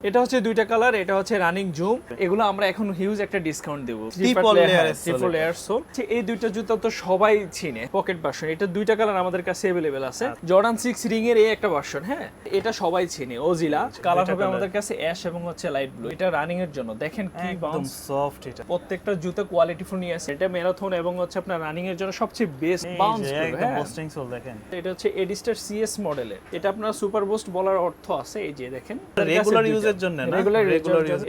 এটা হচ্ছে দুইটা কালার এটা হচ্ছে রানিং জুম এগুলো আমরা এখন হিউজ একটা ডিসকাউন্ট দেবো Triple layer এর ট্রিপল লেয়ার সোল এই দুইটা জুতা তো সবাই চিনে পকেট ভার্সন এটা দুইটা কালার আমাদের কাছে अवेलेबल আছে আচ্ছা। জর্ডান সিক্স রিং এর এই একটা ভার্সন হ্যাঁ এটা সবাই চিনে ওজিলা কালার দুইটা হবে colour। আমাদের কাছে অ্যাশ এবং হচ্ছে লাইট ব্লু এটা রানিং এর জন্য দেখেন কি একদম বাউন্স সফট এটা প্রত্যেকটা জুতা কোয়ালিটিফুল নিয়ে আছে এটা ম্যারাথন এবং হচ্ছে আপনার রানিং এর জন্য সবচেয়ে বেস্ট এই বাউন্স যে একদম হ্যাঁ বুস্টিং সোল দেখেন এটা হচ্ছে এডিস্টার সিএস মডেলের এটা আপনার সুপার বুস্ট বলার অর্থ আছে এই যে দেখেন Regular use এর জন্য না? রেগুলার।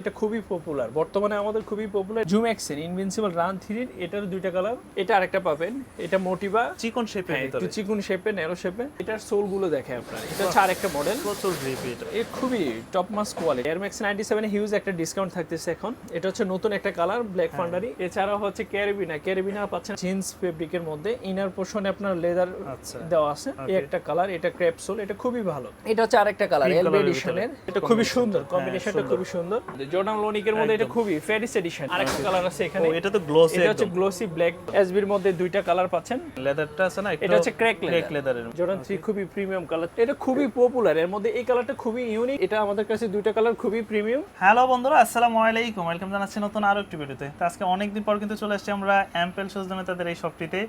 এটা খুবই পপুলার বর্তমানে আমাদের খুবই পপুলার জুম এক্সেন ইনভিনসিবল রান থ্রি এটার দুইটা কালার এটা আরেকটা পাবেন। এটা মোটিভা চিকন হ্যাঁ, একটু চিকুন শেপে ন্যারো শেপে এটার সোলগুলো দেখে আপনার। এটা হচ্ছে আরেকটা মডেল প্রচুর গ্রিপ এটা। এ খুবই top mass quality air max ninety seven huge একটা ডিসকাউন্ট থাকতেছে এখন। এটা হচ্ছে নতুন একটা কালার ব্ল্যাক। ফান্ডারি এছাড়াও হচ্ছে ক্যারিবিনা ক্যারিবিনা পাচ্ছেন জিন্স ফেব্রিকের মধ্যে। ইনার পোর্শনে আপনার লেদার আচ্ছা। দেওয়া আছে। এই একটা কালার এটা ক্রেপসোল এটা খুবই ভালো। এটা হচ্ছে আরেকটা কালার এলবি এডিশনের এটা খুবই সুন্দর। কম্বিনেশনটা সুন্দর। খুবই সুন্দর। জর্ডান লোনিকের মধ্যে এটা খুবই ফেরিস এডিশন আরেকটা কালার আছে এখানে। এটা তো গ্লোসি এটা হচ্ছে গ্লোসি ব্ল্যাক এসবির মধ্যে দুইটা কালার পাচ্ছেন। লেদারটা আছে না এটা হচ্ছে ক্র্যাক লেদারের জর্ডান থ্রি খুবই প্রিমিয়াম কালার এটা খুবই পপুলার এর মধ্যে এই কালারটা খুবই ইউনিক এটা আমাদের কাছে দুইটা কালার খুবই প্রিমিয়াম হ্যালো বন্ধুরা আসসালামু আলাইকুম। ওয়েলকাম জানাচ্ছি নতুন আরও একটি ভিডিওতে তো। আজকে অনেকদিন পর কিন্তু চলে আসছি আমরা অ্যাম্পেল শুজ নামে তাদের এই শপটিতে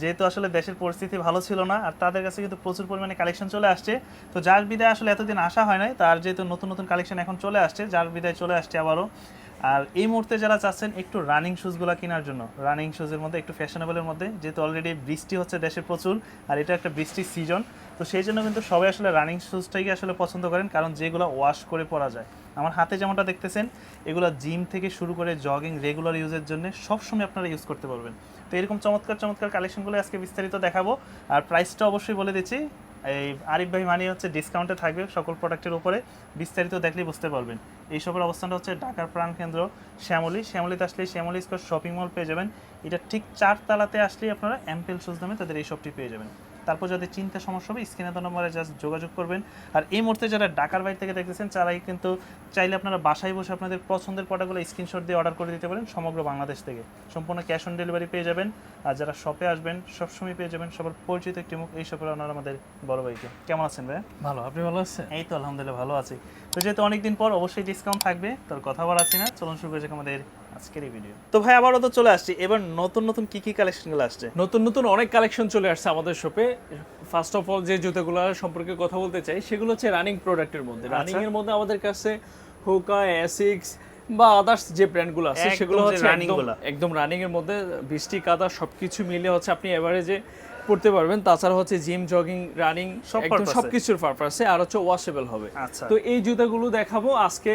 যেহেতু আসলে দেশের পরিস্থিতি ভালো ছিল না, আর তাদের কাছে কিন্তু প্রচুর পরিমাণে কালেকশন চলে আসছে। তো যার বিদায় আসলে এতদিন আসা হয় নাই, তার যেহেতু নতুন নতুন কালেকশন এখন চলে আসছে, যার বিদায় চলে আসছে আবারও। আর এই মুহূর্তে যারা চাচ্ছেন একটু রানিং শুজগুলো কেনার জন্য রানিং শুজের মধ্যে একটু ফ্যাশনেবলের মধ্যে, যেহেতু অলরেডি বৃষ্টি হচ্ছে দেশে প্রচুর, আর এটা একটা বৃষ্টির সিজন তো সেই জন্য কিন্তু সবাই আসলে রানিং শুজটাই আসলে পছন্দ করেন, কারণ যেগুলো ওয়াশ করে পরা যায়। আমার হাতে যেমনটা দেখতেছেন, এগুলো জিম থেকে শুরু করে জগিং রেগুলার ইউজের জন্য সবসময় আপনারা ইউজ করতে পারবেন। তো এরকম চমৎকার চমৎকার কালেকশনগুলো আজকে বিস্তারিত দেখাবো। আর প্রাইসটা অবশ্যই বলে দিচ্ছি। এই আরিফ ভাই মানে হচ্ছে ডিসকাউন্টে থাকবে সকল প্রোডাক্টের উপরে। বিস্তারিত দেখলেই বুঝতে পারবেন। এই সবের অবস্থানটা হচ্ছে ঢাকার প্রাণকেন্দ্র শ্যামলী। শ্যামলীতে আসলে শ্যামলি স্কোয়ার শপিং মল পেয়ে যাবেন। এটা ঠিক চার তালাতে আসলেই আপনারা অ্যাম্পেল শুজ দামে তাদের এই শপটি পেয়ে যাবেন। তারপর যদি চিন্তা সমস্যা হবে স্ক্রিনে তো নম্বরে জাস্ট যোগাযোগ করবেন। আর এই মুহূর্তে যারা ঢাকার বাইরে থেকে দেখতেছেন তারাই কিন্তু চাইলে আপনারা বাসায় বসে আপনাদের পছন্দের প্রোডাক্টগুলো স্ক্রিনশট দিয়ে অর্ডার করে দিতে পারেন সমগ্র বাংলাদেশ থেকে। সম্পূর্ণ ক্যাশ অন ডেলিভারি পেয়ে যাবেন। আর যারা শপে আসবেন সবসময় পেয়ে যাবেন সবার পরিচিত একটি মুখ এই শপের ওনার আমাদের বড় ভাইকে। কেমন আছেন ভাই ভালো আপনি ভালো আছেন? এই তো আলহামদুলিল্লাহ ভালো আছি। তো যেহেতু অনেকদিন পর অবশ্যই ডিসকাউন্ট থাকবে তোর কথা বলা আছি না। চলুন শুরু করেছি আমাদের আজকের এই ভিডিও তো ভাই আবারও তো চলে আসছি। এবার নতুন নতুন কি কি কালেকশনগুলো আসছে? নতুন নতুন অনেক কালেকশন চলে আসছে আমাদের শপে ফার্স্ট অফ অল যে জুতোগুলো সম্পর্কে কথা বলতে চাই সেগুলো হচ্ছে রানিং প্রোডাক্টের মধ্যে। আচ্ছা। রানিং এর মধ্যে আমাদের কাছে হোকা অ্যাসিক্স বা আদার্স যে ব্র্যান্ডগুলো আছে সেগুলো হচ্ছে একদম রানিং এর মধ্যে। বৃষ্টি কাদা সবকিছু মিলে হচ্ছে আপনি এভারেজে পড়তে পারবেন। তাছাড়া হচ্ছে জিম জগিং রানিং সব সবকিছুর পারপাসে আর হচ্ছে ওয়াশেবল হবে। আচ্ছা। তো এই জুতাগুলো দেখাবো আজকে।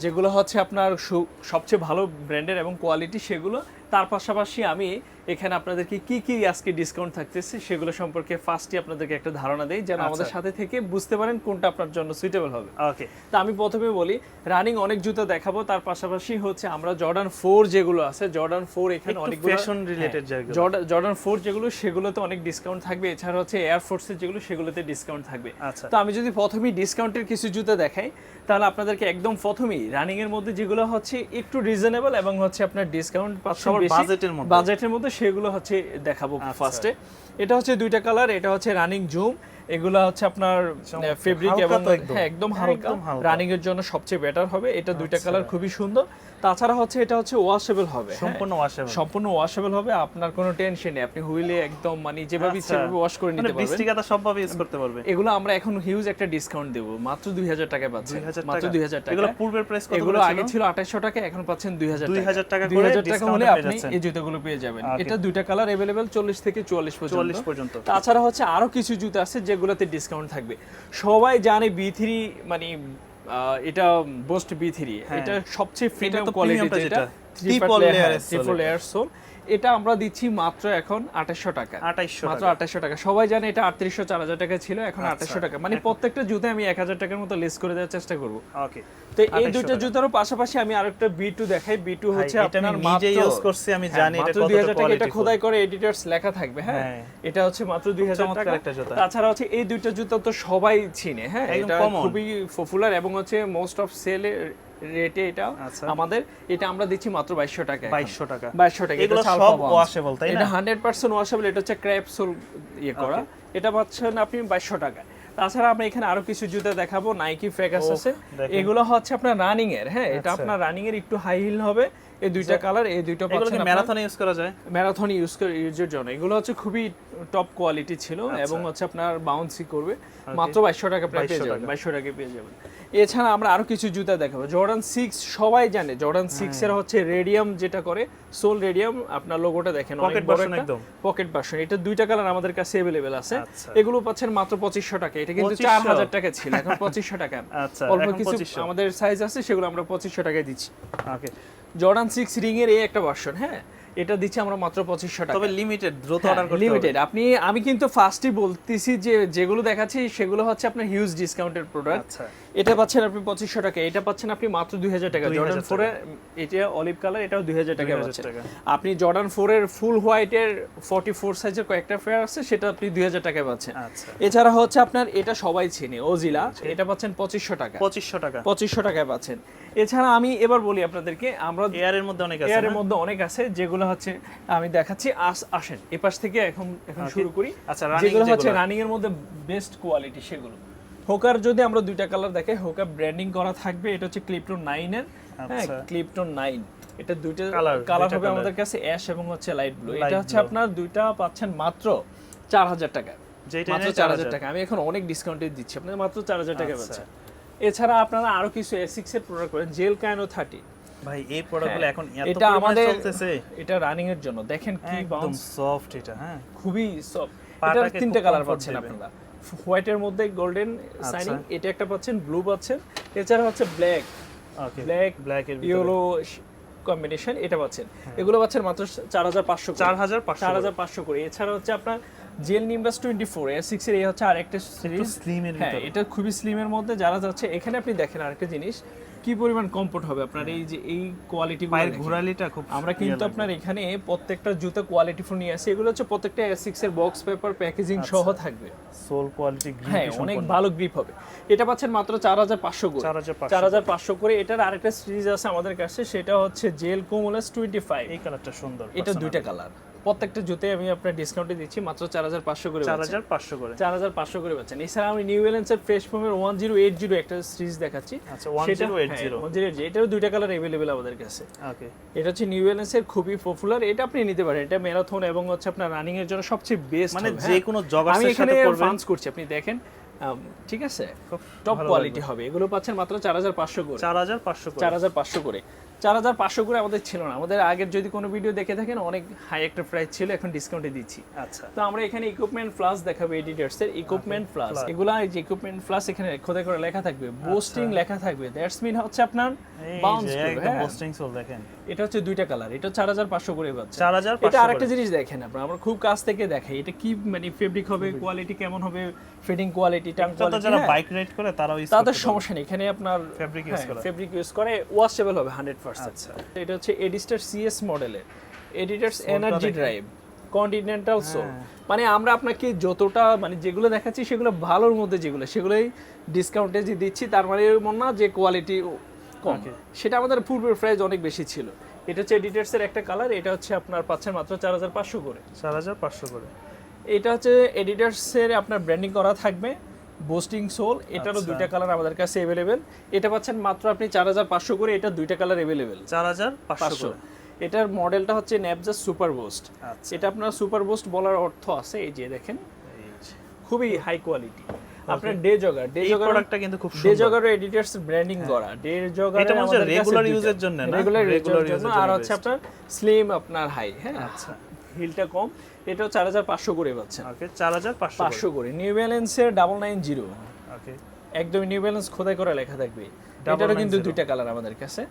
যেগুলো হচ্ছে আপনার সবচেয়ে ভালো ব্র্যান্ডের এবং কোয়ালিটি সেগুলো তার পাশাপাশি আমি এখানে আপনাদেরকে কি কি আজকে ডিসকাউন্ট থাকতেছে সেগুলো সম্পর্কে ফার্স্টই আপনাদেরকে একটা ধারণা দেই যেন আমাদের আচ্ছা। সাথে থেকে বুঝতে পারেন কোনটা আপনার জন্য সুইটেবল হবে। ওকে তা আমি প্রথমে বলি রানিং অনেক জুতো দেখাবো তার পাশাপাশি হচ্ছে আমরা জর্ডান ফোর যেগুলো আছে জর্ডান ফোর এখানে fashion related যেগুলো। জর্ডান ফোর যেগুলো সেগুলোতে অনেক ডিসকাউন্ট থাকবে। এছাড়া হচ্ছে এয়ার ফোর্সের যেগুলো সেগুলোতে ডিসকাউন্ট থাকবে। আচ্ছা। তো আমি যদি প্রথমেই ডিসকাউন্টের কিছু জুতো দেখাই তাহলে আপনাদেরকে একদম প্রথমেই রানিং এর মধ্যে যেগুলো হচ্ছে একটু রিজনেবল এবং হচ্ছে আপনার ডিসকাউন্ট সবার বাজেটের মধ্যে সেগুলো হচ্ছে দেখাবো আচ্ছা। ফার্স্টে এটা হচ্ছে দুইটা কালার এটা হচ্ছে রানিং জুম এগুলো হচ্ছে আপনার ফেব্রিক এবং হ্যাঁ একদম হালকা। রানিং এর জন্য সবচেয়ে বেটার হবে। এটা দুইটা আচ্ছা। কালার খুবই সুন্দর। তাছাড়া হচ্ছে এটা হচ্ছে ওয়াশেবল হবে হ্যাঁ। সম্পূর্ণ ওয়াশেবল সম্পূর্ণ ওয়াশেবল হবে আপনার কোনো টেনশন নেই। আপনি হুইলে একদম মানে যেভাবে আচ্ছা। ওয়াশ করে মানে নিতে পারবেন। বৃষ্টি কাদা সবভাবে ইউজ করতে পারবে। এগুলো আমরা এখন হিউজ একটা ডিসকাউন্ট দেবো। মাত্র দুই হাজার টাকায় পাচ্ছেন। মাত্র টাকা? দুই হাজার টাকা। এগুলো পূর্বের প্রাইস কত এগুলো আগে ছিল? ছিল আঠাশশো টাকা এখন পাচ্ছেন দুই হাজার 2000 টাকা করে হাজার টাকা হলে আপনি এই জুতোগুলো পেয়ে যাবেন। এটা দুইটা কালার অ্যাভেলেবেল চল্লিশ থেকে চুয়াল্লিশ পর্যন্ত। 44 পর্যন্ত। তাছাড়া হচ্ছে আরও কিছু জুতো আছে যেগুলোতে ডিসকাউন্ট থাকবে। সবাই জানে বি থ্রি মানে এটা বোস্ট বি থ্রি। এটা সবচেয়ে প্রিমিয়াম কোয়ালিটি যেটা ট্রিপল লেয়ার সোল এটা আমরা দিচ্ছি মাত্র এখন আঠাশশো টাকা। 2800 মাত্র। আঠাশশো টাকা। সবাই জানে এটা আটত্রিশশো চার হাজার টাকা ছিল এখন আচ্ছা। আঠাশশো টাকা। মানে প্রত্যেকটা জুতে আমি এক হাজার টাকার মতো লেস করে দেওয়ার চেষ্টা করব। ওকে তো এই 2800 দুইটা টাকা। জুতারও পাশাপাশি আমি আরেকটা বি টু দেখাই। বি টু হচ্ছে আপনার মাত্র ইউজ করছি আমি হ্যাঁ, জানি এটা 2000 টাকা। এটা খোদাই করে এডিটরস লেখা থাকবে হ্যাঁ? হ্যাঁ। এটা হচ্ছে মাত্র দুই হাজার চমৎকার টাকা। একটা জুতা। তাছাড়া হচ্ছে এই দুইটা জুতা তো সবাই চিনে হ্যাঁ? এটা খুবই পপুলার এবং হচ্ছে মোস্ট অফ সেল রেটে এটা আচ্ছা। আমাদের। এটা আমরা দিচ্ছি মাত্র বাইশশো টাকা। 2200 টাকা। 2200 টাকা। এগুলো সব ওয়াশেবল তাই না? এটা হান্ড্রেড পার্সেন্ট ওয়াশেবল এটা হচ্ছে ক্র্যাপ সোল ইয়ে করা। এটা পাচ্ছেন আপনি বাইশশো টাকা। তাছাড়া আমরা এখানে আরও কিছু জুতা দেখাবো নাইকি ফ্রেগাস ওহ, আছে। এগুলো হচ্ছে আপনার রানিং এর হ্যাঁ? এটা আচ্ছা। আপনার রানিং এর একটু হাই হিল হবে। এই দুইটা কালার এই দুইটা পাচ্ছেন ম্যারাথনে ইউজ করা যায়? ম্যারাথন ইউজ ইউজের জন্য। এগুলো হচ্ছে খুবই টপ কোয়ালিটি ছিল আচ্ছা। এবং হচ্ছে আপনার বাউন্সি করবে। মাত্র বাইশশো টাকা প্রায় পেয়ে যাবেন টাকা। বাইশশো টাকা পেয়ে যাবেন। এছাড়া আমরা আরও কিছু জুতা দেখাবো। জর্ডান সিক্স সবাই জানে জর্ডান সিক্স এর হচ্ছে রেডিয়াম যেটা করে সোল রেডিয়াম আপনার লোগোটা দেখেন Pocket version একদম। পকেট ভার্সন এটা দুইটা কালার আমাদের কাছে অ্যাভেলেবেল আছে। আচ্ছা। এগুলো পাচ্ছেন মাত্র পঁচিশশো টাকা। এটা কিন্তু 2500 চার হাজার টাকা ছিল এখন পঁচিশশো টাকা। আচ্ছা, অল্প কিছু আমাদের সাইজ আছে সেগুলো আমরা পঁচিশশো টাকায় দিচ্ছি। ওকে জর্ডান সিক্স রিং এর এই একটা ভার্সন হ্যাঁ? এটা দিচ্ছি আমরা মাত্র পঁচিশশো টাকা। তবে লিমিটেড দ্রুত অর্ডার করতে লিমিটেড আপনি আমি কিন্তু ফার্স্টই বলতেছি যে যেগুলো দেখাচ্ছি সেগুলো হচ্ছে আপনার হিউজ ডিসকাউন্টের প্রোডাক্ট আচ্ছা। এটা পাচ্ছেন আপনি পঁচিশশো টাকা এটা পাচ্ছেন আপনি মাত্র দুই হাজার টাকা। 2000 জর্ডান। ফোর এটা অলিভ কালার এটাও দুই হাজার টাকা পাচ্ছেন। আপনি জর্ডান ফোর এর ফুল হোয়াইটের ফর্টি ফোর সাইজের কয়েকটা ফেয়ার আছে সেটা আপনি দুই হাজার টাকায় পাচ্ছেন। আচ্ছা। এছাড়া হচ্ছে আপনার এটা সবাই চেনে ওজিলা এটা পাচ্ছেন পঁচিশশো টাকা। পঁচিশশো টাকা। পঁচিশশো টাকায় পাচ্ছেন। এছাড়া আমি এবার বলি আপনাদেরকে আমরা এয়ারের মধ্যে অনেক আছে এয়ারের মধ্যে অনেক আছে যেগুলো হচ্ছে আমি দেখাচ্ছি আস আসেন। এ পাশ থেকে এখন এখন শুরু করি। আচ্ছা, যেগুলো হচ্ছে রানিং এর মধ্যে বেস্ট কোয়ালিটি সেগুলো। হোকার যদি আমরা দুইটা কালার দেখাই হোকার ব্র্যান্ডিং করা থাকবে এটা হচ্ছে ক্লিপটন নাইন এর। হ্যাঁ আচ্ছা। ক্লিপটন নাইন এটা দুইটা কালার হবে আমাদের কাছে অ্যাশ এবং হচ্ছে লাইট ব্লু এটা হচ্ছে। আপনার দুইটা পাচ্ছেন মাত্র চার হাজার টাকা। মাত্র চার 4000 হাজার। টাকা। আমি এখন অনেক ডিসকাউন্টে দিচ্ছি। আপনার মাত্র চার হাজার টাকা আচ্ছা। পাচ্ছেন। এছাড়া আপনারা আরও কিছু এসিক্স এর প্রোডাক্ট করেন। জেল ক্যানো থার্টি ভাই এই প্রোডাক্টগুলো এখন এটা আমাদের চলতেছে। এটা রানিং এর জন্য। দেখেন কি একদম সফট এটা হ্যাঁ। খুবই সফট এটার তিনটে কালার পাচ্ছেন আপনারা। হোয়াইটের মধ্যে গোল্ডেন আচ্ছা। সাইনিং এটা একটা পাচ্ছেন ব্লু পাচ্ছেন। এছাড়া হচ্ছে ব্ল্যাক ওকে ব্ল্যাক ব্ল্যাক এর ইয়েলো কম্বিনেশন এটা পাচ্ছেন। এগুলো পাচ্ছেন মাত্র চার হাজার পাঁচশো চার হাজার চার হাজার পাঁচশো করে। এছাড়া হচ্ছে আপনার জেল নিম্বাস টোয়েন্টি ফোর এর সিক্স এর এই হচ্ছে আরেকটা সিরিজ স্লিম এর হ্যাঁ এটা খুবই স্লিমের মধ্যে। যারা যাচ্ছে এখানে আপনি দেখেন আরেকটা জিনিস। কি পরিমাণ কমফোর্ট হবে আপনার এই যে এই কোয়ালিটি পায়ের ঘোরালিটা খুব আমরা কিন্তু আপনার এখানে প্রত্যেকটা জুতা কোয়ালিটি ফুল নিয়ে আসি। এগুলো হচ্ছে প্রত্যেকটা এসিক্স এর বক্স পেপার প্যাকেজিং সহ থাকবে। সোল কোয়ালিটি হ্যাঁ অনেক ভালো গ্রিপ হবে। এটা পাচ্ছেন মাত্র চার হাজার পাঁচশো করে। চার হাজার চার হাজার পাঁচশো করে। এটার আরেকটা সিরিজ আছে আমাদের কাছে সেটা হচ্ছে জেল কোমোলাস টোয়েন্টি ফাইভ এই কালারটা সুন্দর এটা দুইটা কালার প্রত্যেকটা জুতে আমি আপনার ডিসকাউন্টে দিচ্ছি মাত্র চার হাজার পাঁচশো করে চার হাজার পাঁচশো করে। চার হাজার পাঁচশো করে পাচ্ছেন। এছাড়া আমি নিউ ব্যালেন্সের ফ্রেশ ফোমের ওয়ান জিরো এইট জিরো একটা সিরিজ দেখাচ্ছি। আচ্ছা one zero eight zero one zero এটারও দুইটা কালার অ্যাভেলেবেল আমাদের কাছে। ওকে। এটা হচ্ছে নিউ ব্যালেন্সের খুবই পপুলার এটা আপনি নিতে পারেন। এটা ম্যারাথন এবং হচ্ছে আপনার রানিং এর জন্য সবচেয়ে বেস্ট মানে যে কোনো আমি এখানে ফান্স করছি। আপনি দেখেন ঠিক আছে? টপ কোয়ালিটি হবে। এগুলো পাচ্ছেন মাত্র চার হাজার পাঁচশো করে। চার হাজার পাঁচশো করে। চার হাজার পাঁচশো করে। চার হাজার পাঁচশো করে আমাদের ছিল না। আমাদের আগের যদি কোনো ভিডিও দেখে থাকেন অনেক হাই একটা প্রাইস ছিল এখন ডিসকাউন্টে দিচ্ছি। আচ্ছা। তো আমরা এখানে ইকুইপমেন্ট ফ্লাস দেখাবো এডিটার্সের ইকুইপমেন্ট ফ্লাস। এগুলা এই যে ইকুইপমেন্ট ফ্লাস এখানে খোদাই করে লেখা থাকবে। বোস্টিং লেখা থাকবে। দ্যাটস মিন হচ্ছে আপনার বাউন্স হ্যাঁ। বোস্টিং সব দেখেন। এটা হচ্ছে দুইটা কালার এটা চার হাজার পাঁচশো করে পাচ্ছে চার হাজার এটা আরেকটা জিনিস দেখেন আপনারা আমরা খুব কাছ থেকে দেখাই এটা কি মানে ফেব্রিক হবে কোয়ালিটি কেমন হবে ফিটিং কোয়ালিটি টাং তো যারা বাইক রাইড করে তারাও তাদের সমস্যা নেই এখানে আপনার Fabric use করা। ফেব্রিক ইউজ করে ওয়াশেবল হবে হান্ড্রেড পার্সেন্ট আচ্ছা। এটা হচ্ছে এডিস্টার সিএস মডেলের Adidas energy drive Continental sole হ্যাঁ। মানে আমরা আপনাকে যতটা মানে যেগুলো দেখাচ্ছি সেগুলো ভালোর মধ্যে যেগুলো সেগুলোই ডিসকাউন্টে যে দিচ্ছি তার মানে এমন না যে কোয়ালিটি কম। সেটা আমাদের পূর্বের প্রাইস অনেক বেশি ছিল। এটা হচ্ছে এডিটার্স এর একটা কালার এটা হচ্ছে আপনার পাচ্ছেন মাত্র চার হাজার পাঁচশো করে। চার হাজার পাঁচশো করে। এটা হচ্ছে এডিটার্স এর আপনার ব্র্যান্ডিং করা থাকবে বোস্টিং সোল এটারও আচ্ছা। দুইটা কালার আমাদের কাছে অ্যাভেলেবেল এটা পাচ্ছেন মাত্র আপনি চার হাজার পাঁচশো করে এটা দুইটা কালার অ্যাভেলেবেল চার হাজার পাঁচশো এটার মডেলটা হচ্ছে ন্যাপজাস সুপার বোস্ট এটা আপনার সুপার বোস্ট বলার অর্থ আছে এই যে দেখেন। খুবই হাই কোয়ালিটি আপনার ডে জগার ডে জগার প্রোডাক্টটা কিন্তু খুব ডে জগার এডিটরস ব্র্যান্ডিং করা। ডে জগার এটা মনে হচ্ছে regular use জন্য না? রেগুলার ইউজের জন্য। আর হচ্ছে আপনার স্লিম আপনার হাই হ্যাঁ? আচ্ছা। হিলটা কম। এটাও চার হাজার পাঁচশো করে পাচ্ছেন ওকে চার হাজার পাঁচশো করে। নিউ ব্যালেন্সের ডাবল নাইন জিরো ওকে একদম নিউ ব্যালেন্স খোদাই করা লেখা থাকবে। এটারও কিন্তু দুইটা কালার আমাদের কাছে.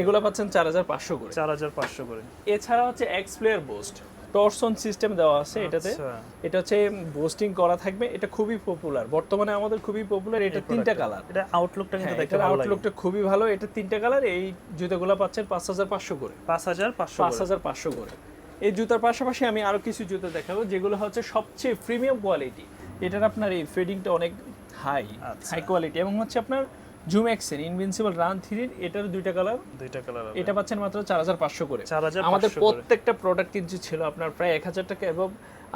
এগুলো পাচ্ছেন চার হাজার পাঁচশো করে। চার হাজার পাঁচশো করে। এছাড়া হচ্ছে X player boost torsion system দেওয়া আছে এটাতে। আচ্ছা। এটা হচ্ছে বুস্টিং করা থাকবে। এটা খুবই পপুলার বর্তমানে আমাদের খুবই পপুলার এটা তিনটা কালার এটা আউটলুকটা কিন্তু দেখতে ভালো আউটলুকটা খুবই ভালো। এটা তিনটা কালার এই জুতোগুলো পাচ্ছেন পাঁচ হাজার পাঁচশো করে। পাঁচ হাজার পাঁচশো পাঁচ হাজার পাঁচশো করে। এই জুতার পাশাপাশি আমি আরও কিছু জুতো দেখাবো যেগুলো হচ্ছে সবচেয়ে প্রিমিয়াম কোয়ালিটি এটার আপনার এই ফেডিংটা অনেক হাই। হাই কোয়ালিটি এবং হচ্ছে আপনার জুম এক্সের ইনভিনসিবল রান থ্রির এটার দুইটা কালার দুইটা কালার এটা পাচ্ছেন মাত্র চার হাজার পাঁচশো করে। আমাদের প্রত্যেকটা প্রোডাক্ট কিন্তু ছিল আপনার প্রায় এক হাজার টাকা এবং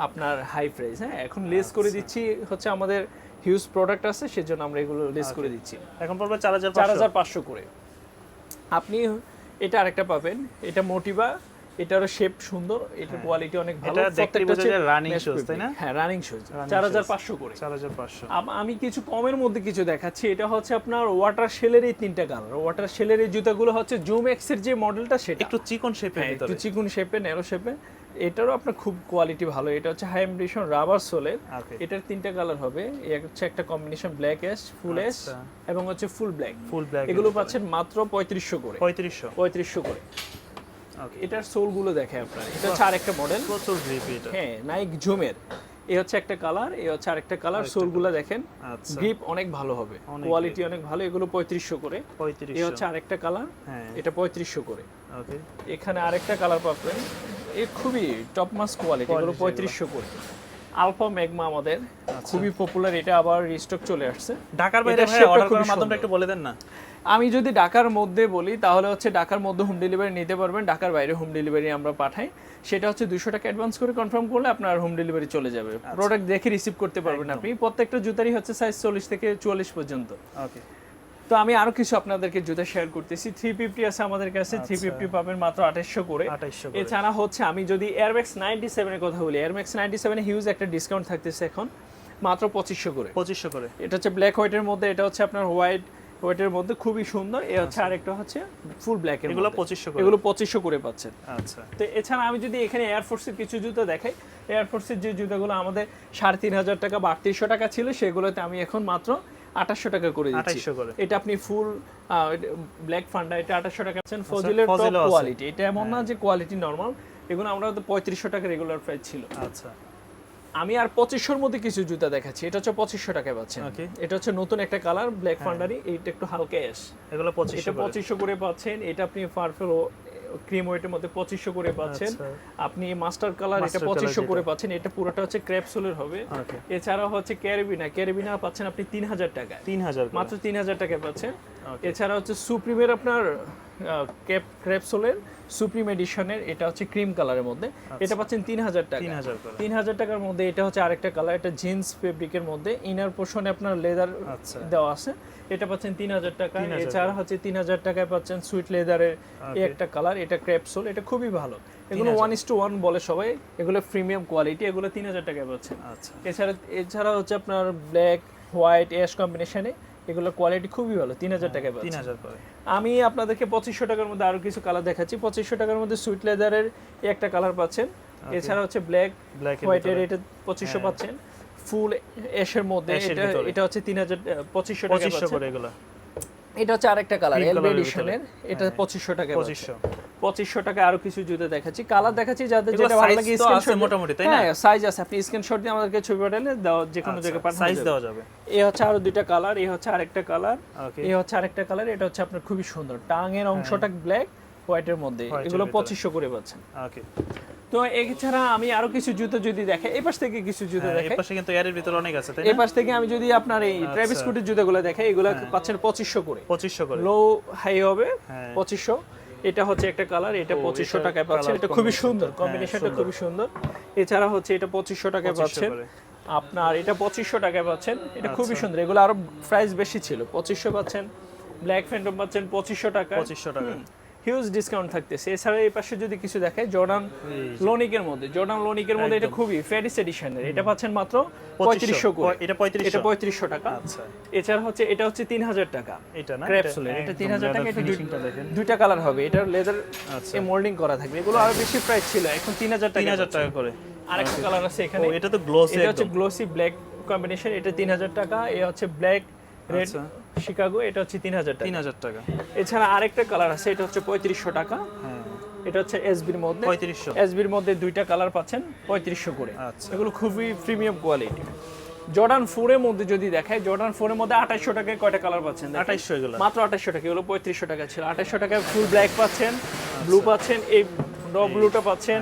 আপনার হাই প্রাইস হ্যাঁ? এখন লেস করে দিচ্ছি হচ্ছে আমাদের হিউজ প্রোডাক্ট আছে সেজন্য আমরা এগুলো লেস করে দিচ্ছি। এখন পড়বে চার হাজার চার হাজার পাঁচশো করে। আপনি এটা আরেকটা পাবেন এটা মোটিভা এটারও শেপ সুন্দর এটার কোয়ালিটি অনেক ভালো এটা বোঝা যায় হচ্ছে running mesh তাই না? হ্যাঁ রানিং শুজ Running চার হাজার shoes। পাঁচশো করে। চার হাজার পাঁচশো। আম- আমি কিছু কমের মধ্যে কিছু দেখাচ্ছি। এটা হচ্ছে আপনার ওয়াটার শেলের এই তিনটা কালার ওয়াটার শেলের এই জুতাগুলো হচ্ছে জুম এক্সের যে মডেলটা সেটা। একটু চিকন শেপের হ্যাঁ, একটু চিকুন শেপে ন্যারো শেপে এটারও আপনার খুব কোয়ালিটি ভালো। এটা হচ্ছে হাই এমডিশন রাবার সোলের এটার তিনটা কালার হবে। হচ্ছে একটা কম্বিনেশন ব্ল্যাক এস ফুল এস আচ্ছা। এবং হচ্ছে ফুল ব্ল্যাক ফুল ব্ল্যাক এগুলো পাচ্ছেন মাত্র পঁয়ত্রিশশো করে। পঁয়ত্রিশশো। পঁয়ত্রিশশো করে। এটার সোলগুলো দেখে আপনার। এটা হচ্ছে আরেকটা মডেল প্রচুর গ্রিপ এটা। হ্যাঁ নাইক জুমের এই হচ্ছে একটা কালার এই হচ্ছে আরেকটা কালার সোলগুলো দেখেন। আচ্ছা। গ্রিপ অনেক ভালো হবে। কোয়ালিটি অনেক ভালো এগুলো পঁয়ত্রিশশো করে। এই হচ্ছে আরেকটা কালার হ্যাঁ। এটা পঁয়ত্রিশশো করে। ওকে। এখানে আরেকটা কালার পাবেন। এ খুবই টপ মাস কোয়ালিটি এগুলো পঁয়ত্রিশশো করে। আলফা ম্যাগমা আমাদের। খুবই পপুলার এটা আবার রিস্টক চলে আসছে। ঢাকার বাইরে ভাই অর্ডার করার মাধ্যমটা একটু বলে দেন না। আমি যদি ঢাকার মধ্যে বলি তাহলে হচ্ছে ঢাকার মধ্যে হোম ডেলিভারি নিতে পারবেন ঢাকার বাইরে হোম ডেলিভারি আমরা পাঠাই। সেটা হচ্ছে দুশো টাকা অ্যাডভান্স করে কনফার্ম করলে আপনার হোম ডেলিভারি চলে যাবে। প্রোডাক্ট দেখে রিসিভ করতে পারবেন আপনি। প্রত্যেকটা জুতারই হচ্ছে সাইজ চল্লিশ থেকে চুয়াল্লিশ পর্যন্ত। ওকে তো আমি আরও কিছু আপনাদেরকে জুতা শেয়ার করতেছি। থ্রি ফিফটি আছে আমাদের কাছে। থ্রি ফিফটি পাবেন মাত্র আঠাশশো করে। এছাড়া হচ্ছে আমি যদি এয়ারম্যাক্স নাইনটি সেভেনের কথা বলি এয়ারম্যাক্স নাইনটি সেভেনে হিউজ একটা ডিসকাউন্ট থাকতেছে এখন মাত্র পঁচিশশো করে। পঁচিশশো করে। এটা হচ্ছে ব্ল্যাক হোয়াইটের মধ্যে এটা হচ্ছে আপনার হোয়াইট হোয়াইটের মধ্যে খুবই সুন্দর। এ হচ্ছে আরেকটা হচ্ছে ফুল ব্ল্যাক এর এগুলো মধ্যে। পঁচিশশো করে। এগুলো পঁচিশশো করে পাচ্ছেন আচ্ছা। তো এছাড়া আমি যদি এখানে এয়ারফোর্সের কিছু জুতো দেখাই এয়ারফোর্সের যে জুতোগুলো আমাদের সাড়ে তিন হাজার টাকা বা আটত্রিশশো টাকা ছিল সেগুলোতে আমি এখন মাত্র আঠাশশো টাকা করে দিচ্ছি। এটা আপনি ফুল ব্ল্যাক ফান্ডা এটা আঠাশশো টাকা পাচ্ছেন। ফজিলের টপ কোয়ালিটি এটা এমন না যে কোয়ালিটি নর্মাল এগুলো আমরা তো পঁয়ত্রিশশো টাকা রেগুলার প্রাইস ছিল। আচ্ছা। আমি আর পঁচিশশোর মধ্যে কিছু জুতা দেখাচ্ছি। এটা হচ্ছে পঁচিশশো টাকায় পাচ্ছেন। এটা হচ্ছে নতুন একটা কালার ব্ল্যাক ফান্ডারি এইটা একটু হালকা এস এগুলো পঁচিশশো পঁচিশশো করে পাচ্ছেন। এটা আপনি পারফেল ক্রিম ওয়েটের মধ্যে পঁচিশশো করে পাচ্ছেন। আচ্ছা। আপনি মাস্টার কালার এটা পঁচিশশো করে পাচ্ছেন। এটা পুরোটা হচ্ছে ক্র্যাপসুলের হবে। এছাড়া হচ্ছে ক্যারিবিনা ক্যারিবিনা পাচ্ছেন আপনি তিন হাজার টাকায়। তিন হাজার মাত্র তিন হাজার টাকায় পাচ্ছেন। এছাড়া হচ্ছে সুপ্রিমের আপনার ক্যাপ ক্র্যাপসোলের সুপ্রিম এডিশনের এটা হচ্ছে ক্রিম কালারের মধ্যে। এটা পাচ্ছেন তিন হাজার টাকা তিন হাজার টাকার মধ্যে এটা হচ্ছে আরেকটা কালার এটা জিন্স ফেব্রিকের মধ্যে। ইনার পোর্শনে আপনার লেদার আচ্ছা। দেওয়া আছে। এটা পাচ্ছেন তিন হাজার টাকা। এছাড়া হচ্ছে তিন হাজার টাকায় পাচ্ছেন সুইট লেদারের এই একটা কালার এটা ক্র্যাপসোল এটা খুবই ভালো। এগুলো ওয়ান ইস টু ওয়ান বলে সবাই এগুলো প্রিমিয়াম কোয়ালিটি এগুলো তিন হাজার টাকায় পাচ্ছেন। আচ্ছা। এছাড়া এছাড়া হচ্ছে আপনার ব্ল্যাক হোয়াইট অ্যাশ কম্বিনেশনে এগুলোর কোয়ালিটি খুবই ভালো তিন হাজার টাকায় তিন হাজার করে। আমি আপনাদেরকে পঁচিশশো টাকার মধ্যে আরও কিছু কালার দেখাচ্ছি। পঁচিশশো টাকার মধ্যে সুইট লেদারের একটা কালার পাচ্ছেন। এছাড়া হচ্ছে ব্ল্যাক ব্ল্যাক হোয়াইটের এটা পঁচিশশো পাচ্ছেন। ফুল এশের মধ্যে হ্যাঁ। এটা হচ্ছে তিন হাজার পঁচিশশো টাকা পঁচিশশো করে এগুলো। এটা হচ্ছে আরেকটা কালার এলবি এডিশনের এটা পঁচিশশো টাকা পঁচিশশো। পঁচিশশো টাকা আরও কিছু জুতো দেখাচ্ছি। কালার দেখাচ্ছি যাদের যেটা ভালো লাগে স্ক্রিনশট মোটামুটি, তাই না? হ্যাঁ সাইজ আছে। আপনি স্ক্রিনশট দিয়ে আমাদেরকে ছবি পাঠালে দাও যে কোনো জায়গায় পাঠানো সাইজ দেওয়া যাবে। এই হচ্ছে আরও দুইটা কালার এই হচ্ছে আরেকটা কালার ওকে এই হচ্ছে আরেকটা কালার এটা হচ্ছে আপনার খুবই সুন্দর। টাঙের অংশটা ব্ল্যাক হোয়াইটের মধ্যে। এগুলো পঁচিশশো করে পাচ্ছেন। ওকে তো এছাড়া আমি আরও কিছু জুতো যদি দেখে এই পাশ থেকে কিছু জুতো হ্যাঁ, এই দেখে পাশে কিন্তু এয়ারের ভিতরে অনেক আছে তাই এই পাশ থেকে আমি যদি আপনার এই ট্রাভিস স্কুটির জুতোগুলো দেখে এগুলো পাচ্ছেন পঁচিশশো করে। পঁচিশশো করে। লো হাই হবে হ্যাঁ। পঁচিশশো। এটা হচ্ছে একটা কালার এটা পঁচিশশো টাকায় পাচ্ছেন। এটা খুবই সুন্দর কম্বিনেশনটা হ্যাঁ, খুবই সুন্দর। এছাড়া হচ্ছে এটা পঁচিশশো টাকায় পাচ্ছেন। আপনার এটা পঁচিশশো টাকায় পাচ্ছেন। এটা খুবই আচ্ছা। সুন্দর। এগুলো আরও প্রাইস বেশি ছিল। পঁচিশশো পাচ্ছেন। ব্ল্যাক ফ্যান্টম পাচ্ছেন পঁচিশশো টাকা পঁচিশশো টাকা হিউজ ডিসকাউন্ট থাকতেছে। এছাড়া এই পাশে যদি কিছু দেখায় জর্ডান লোনিকের মধ্যে জর্ডান লোনিকের মধ্যে এটা খুবই ফেরিস এডিশনের। এটা পাচ্ছেন মাত্র পঁয়ত্রিশশো এটা পঁয়ত্রিশশো। এটা পঁয়ত্রিশশো টাকা। আচ্ছা। এছাড়া হচ্ছে এটা হচ্ছে তিন হাজার টাকা। এটা না? ক্র্যাপসুলের এটা তিন হাজার টাকা এটা দুই- ফিনিশিংটা দেখেন। দুইটা কালার হবে। এটা লেদার আচ্ছা। এ মোল্ডিং করা থাকবে। এগুলো আরও বেশি প্রাইস ছিল। এখন তিন হাজার তিন টাকা হাজার টাকা করে। আরেকটা কালার আছে এখানে। এটা তো গ্লোসি এটা হচ্ছে গ্লোসি ব্ল্যাক কম্বিনেশন এটা তিন হাজার টাকা। এ হচ্ছে ব্ল্যাক রেড আচ্ছা। শিকাগো এটা হচ্ছে তিন হাজার তিন হাজার টাকা। এছাড়া আরেকটা কালার আছে এটা হচ্ছে পঁয়ত্রিশশো টাকা। হ্যাঁ। এটা হচ্ছে এসবির মধ্যে। পঁয়ত্রিশশো। এসবির মধ্যে দুইটা কালার পাচ্ছেন পঁয়ত্রিশশো করে। আচ্ছা। এগুলো খুবই প্রিমিয়াম কোয়ালিটি। জর্ডান ফোরের মধ্যে যদি দেখায় জর্ডান ফোরের মধ্যে আঠাশশো টাকায় কয়টা কালার পাচ্ছেন এগুলো। মাত্র আঠাশশো টাকা এগুলো পঁয়ত্রিশশো টাকা ছিল। আঠাশশো টাকায় ফুল ব্ল্যাক পাচ্ছেন ব্লু পাচ্ছেন এই র ব্লুটা পাচ্ছেন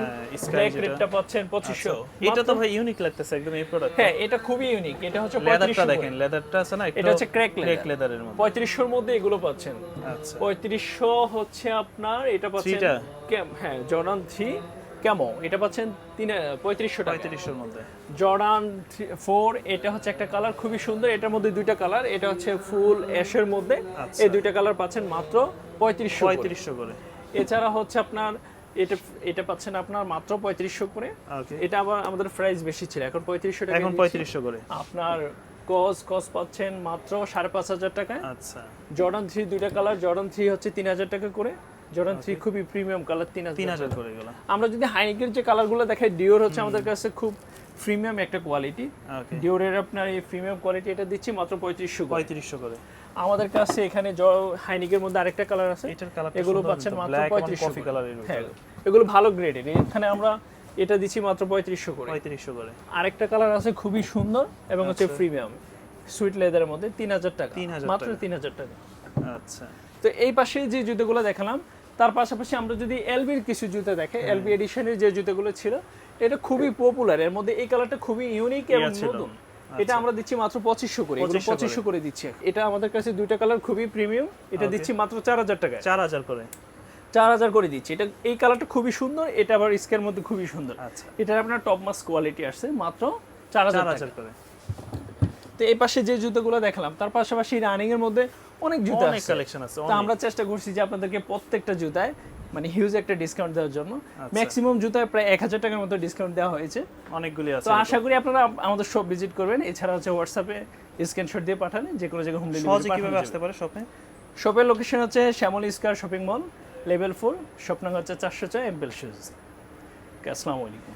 ব্ল্যাক রেডটা পাচ্ছেন পঁচিশশো। এটা তো ভাই ইউনিক লাগতেছে একদম এই প্রোডাক্ট হ্যাঁ এটা খুবই ইউনিক এটা হচ্ছে লেদারটা দেখেন লেদারটা আছে না এটা হচ্ছে leather। ক্রেক লেদারের মধ্যে। পঁয়ত্রিশশোর মধ্যে এগুলো পাচ্ছেন। আচ্ছা। পঁয়ত্রিশশো হচ্ছে আপনার এটা পাচ্ছেন হ্যাঁ জর্ডান এটা পাচ্ছেন তিন পঁয়ত্রিশশো টাকা। পঁয়ত্রিশশোর মধ্যে। জর্ডান ফোর এটা হচ্ছে একটা কালার খুবই সুন্দর এটার মধ্যে দুইটা কালার এটা হচ্ছে ফুল অ্যাশের মধ্যে। আচ্ছা। এই দুইটা কালার পাচ্ছেন মাত্র পঁয়ত্রিশশো পঁয়ত্রিশশো করে। এছাড়া হচ্ছে আপনার এটা এটা পাচ্ছেন আপনার মাত্র পঁয়ত্রিশশো করে। এটা আবার আমাদের প্রাইস বেশি ছিল এখন পঁয়ত্রিশশো টাকা এখন পঁয়ত্রিশশো করে। আপনার কস কস পাচ্ছেন মাত্র সাড়ে পাঁচ হাজার টাকায়। আচ্ছা। জর্ডান থ্রি দুইটা কালার জর্ডান থ্রি হচ্ছে তিন হাজার টাকা করে। জর্ডান থ্রি খুবই প্রিমিয়াম কালার তিন তিন হাজার করে এগুলো। আমরা যদি হাইনিকের যে কালারগুলো দেখাই ডিওর হচ্ছে আমাদের কাছে খুব প্রিমিয়াম একটা কোয়ালিটি ডিওরের আপনার এই প্রিমিয়াম কোয়ালিটি এটা দিচ্ছি মাত্র পঁয়ত্রিশশো পঁয়ত্রিশশো করে। আমাদের কাছে এখানে জ- হাইনিকের মধ্যে আরেকটা কালার আছে। এটার কালার এগুলো পাচ্ছেন মাত্র পঁয়ত্রিশশো কফি কালারের হ্যাঁ এগুলো ভালো গ্রেডের এখানে আমরা এটা দিচ্ছি মাত্র পঁয়ত্রিশশো করে। পঁয়ত্রিশশো করে। আরেকটা কালার আছে খুবই সুন্দর এবং হচ্ছে। প্রিমিয়াম সুইট লেদারের মধ্যে তিন হাজার টাকা। 3000 মাত্র টাকা। তিন হাজার টাকা। আচ্ছা। তো এই পাশে যে জুতোগুলো দেখালাম তার পাশাপাশি আমরা যদি এলবির কিছু জুতো দেখে হ্যাঁ। এলবি এডিশনের যে জুতোগুলো ছিল এটা খুবই পপুলার এর মধ্যে এই কালারটা খুবই ইউনিক এবং নতুন। এটা আমরা দিচ্ছি মাত্র পঁচিশশো করে এগুলো পঁচিশশো করে। দিচ্ছি। এটা আমাদের কাছে দুইটা কালার খুবই প্রিমিয়াম এটা দিচ্ছি মাত্র চার হাজার টাকায়। চার হাজার করে। চার হাজার করে দিচ্ছি। এটা এই কালারটা খুবই সুন্দর এটা আবার স্কের মধ্যে খুবই সুন্দর। আচ্ছা। এটার আপনার টপ মাস কোয়ালিটি আসছে মাত্র চার হাজার করে। তো এই পাশে যে জুতোগুলো দেখালাম তার পাশাপাশি রানিং এর মধ্যে অনেক জুতো অনেক কালেকশন আছে তো আমরা চেষ্টা করছি যে আপনাদেরকে প্রত্যেকটা জুতায় মানে হিউজ একটা ডিসকাউন্ট দেওয়ার জন্য। আচ্ছা। ম্যাক্সিমাম জুতায় প্রায় এক হাজার টাকার মতো ডিসকাউন্ট দেওয়া হয়েছে। অনেকগুলি আছে তো আশা করি আপনারা আমাদের শপ ভিজিট করবেন। এছাড়া হচ্ছে হোয়াটসঅ্যাপে স্ক্রিনশট দিয়ে পাঠান যে কোনো জায়গায় হোম সহজে ডেলিভারি কীভাবে আসতে পারে শপে শপের লোকেশন হচ্ছে Shyamal square shopping mall level four shop number হচ্ছে চারশো ছয় এম্পেল শুজ আসসালামু আলাইকুম।